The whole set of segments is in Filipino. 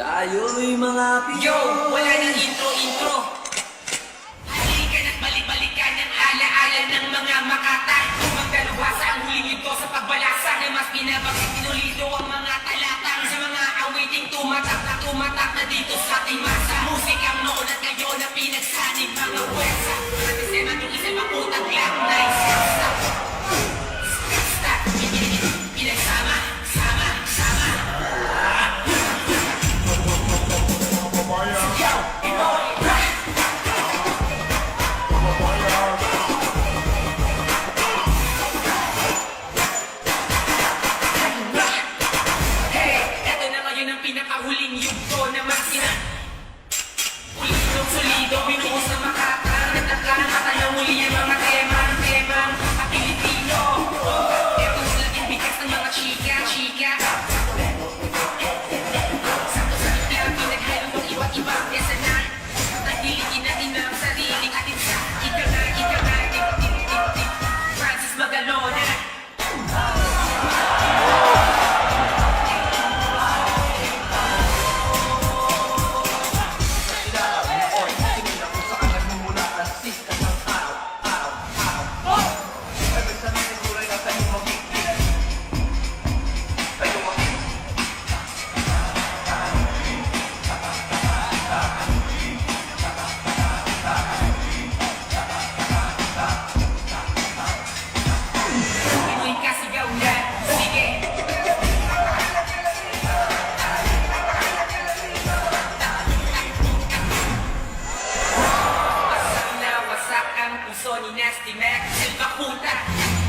Tayo'y mga Pinoy Yo, wala nang intro-intro Halikan at balik-balikan ang alaala ng mga makata. Magdalubhasa ang huling ito sa pagbalasa Na mas pinabagay pinulido ang mga talata Sa mga awiting tumatak na tumatak na dito sa ating masa. Musikang noon at ngayon na pinagsanib mga pwersa. At isema yung isang makutang lang na puso ni Nasty Mac Silva puta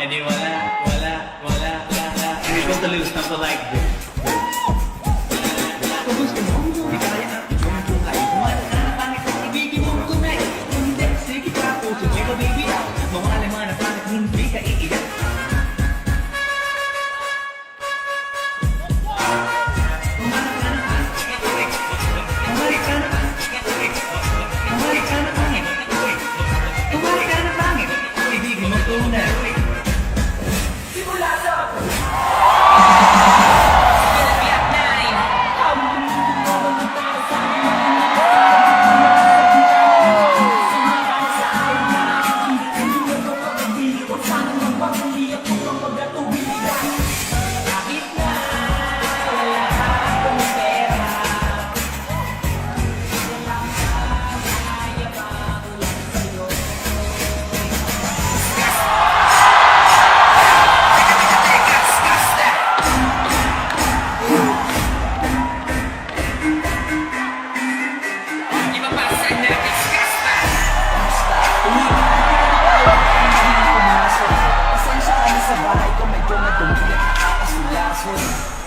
Eh di wala, wala, wala, wala. Hindi ko tuloy something like this.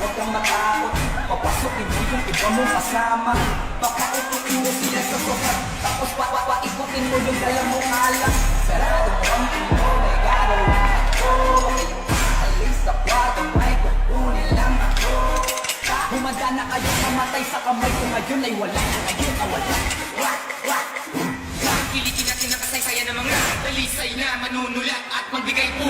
Huwag kang matakot. Papasok hindi yung iba mong kasama. Baka utuin mo sila sa sofa Tapos pa pa pa ikutin mo yung dala mong alak Sarado mo ang pinto may gagawin ako aalis sa kwarto may kukunin lang ako. Humanda na kayo mamatay sa kamay ko ngayon ay wala. Ngayon ay wala. Wak, wak. Kilikin natin ang kasaysayan ng mga Dalisay na manunulat at magbigay pugay